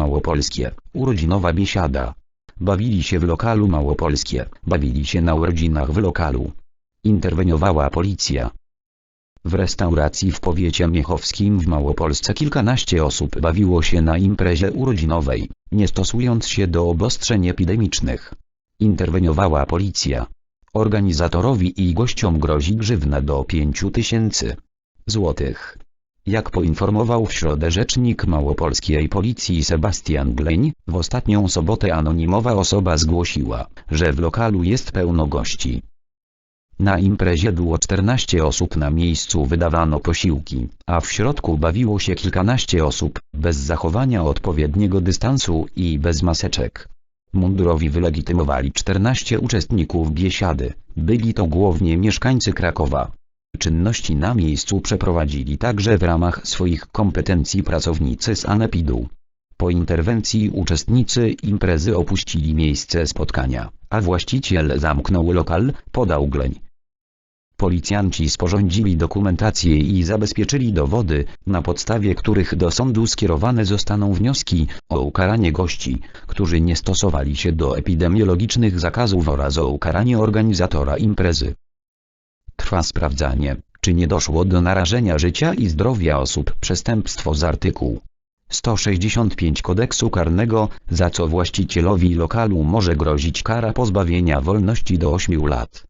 Małopolskie, urodzinowa biesiada. Bawili się w lokalu Małopolskie, bawili się na urodzinach w lokalu. Interweniowała policja. W restauracji w powiecie miechowskim w Małopolsce kilkanaście osób bawiło się na imprezie urodzinowej, nie stosując się do obostrzeń epidemicznych. Interweniowała policja. Organizatorowi i gościom grozi grzywna do 5 tysięcy złotych. Jak poinformował w środę rzecznik małopolskiej policji Sebastian Gleń, w ostatnią sobotę anonimowa osoba zgłosiła, że w lokalu jest pełno gości. Na imprezie było 14 osób na miejscu wydawano posiłki, a w środku bawiło się kilkanaście osób, bez zachowania odpowiedniego dystansu i bez maseczek. Mundurowi wylegitymowali 14 uczestników biesiady, byli to głównie mieszkańcy Krakowa. Czynności na miejscu przeprowadzili także w ramach swoich kompetencji pracownicy Sanepidu. Po interwencji uczestnicy imprezy opuścili miejsce spotkania, a właściciel zamknął lokal, podał Gleń. Policjanci sporządzili dokumentację i zabezpieczyli dowody, na podstawie których do sądu skierowane zostaną wnioski o ukaranie gości, którzy nie stosowali się do epidemiologicznych zakazów oraz o ukaranie organizatora imprezy. Trwa sprawdzanie, czy nie doszło do narażenia życia i zdrowia osób przestępstwo z artykułu 165 kodeksu karnego, za co właścicielowi lokalu może grozić kara pozbawienia wolności do 8 lat.